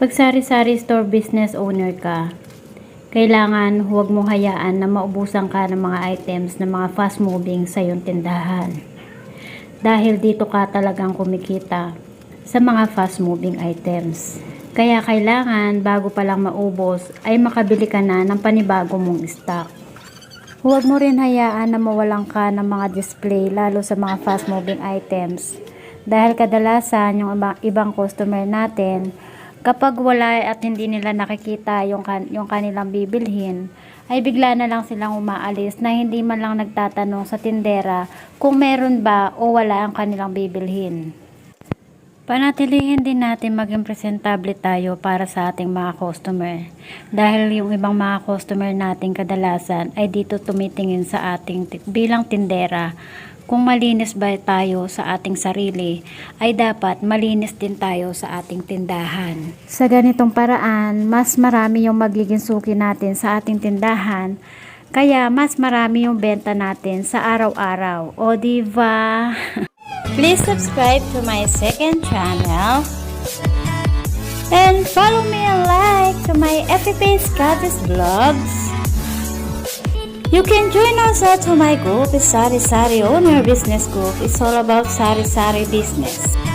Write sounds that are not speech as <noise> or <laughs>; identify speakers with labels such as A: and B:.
A: Pag sari-sari store business owner ka, kailangan huwag mo hayaan na maubusan ka ng mga items ng mga fast moving sa iyong tindahan. Dahil dito ka talagang kumikita sa mga fast moving items. Kaya kailangan bago pa lang maubos ay makabili ka na ng panibago mong stock. Huwag mo rin hayaan na mawalan ka ng mga display lalo sa mga fast moving items. Dahil kadalasan yung iba- ibang customer natin, kapag wala at hindi nila nakikita yung, kan- yung kanilang bibilhin, ay bigla na lang silang umaalis na hindi man lang nagtatanong sa tindera kung meron ba o wala ang kanilang bibilhin. Panatilihin din natin maging presentable tayo para sa ating mga customer. Dahil yung ibang mga customer natin kadalasan ay dito tumitingin sa ating ti- bilang tindera. Kung malinis ba tayo sa ating sarili, ay dapat malinis din tayo sa ating tindahan. Sa ganitong paraan, mas marami yung magiging suki natin sa ating tindahan, kaya mas marami yung benta natin sa araw-araw. O diva? <laughs> Please subscribe to my second channel. And follow me and like to my page Goddess Vlogs. You can join us at my group, Sari Sari Owner Business Group. It's all about Sari Sari business.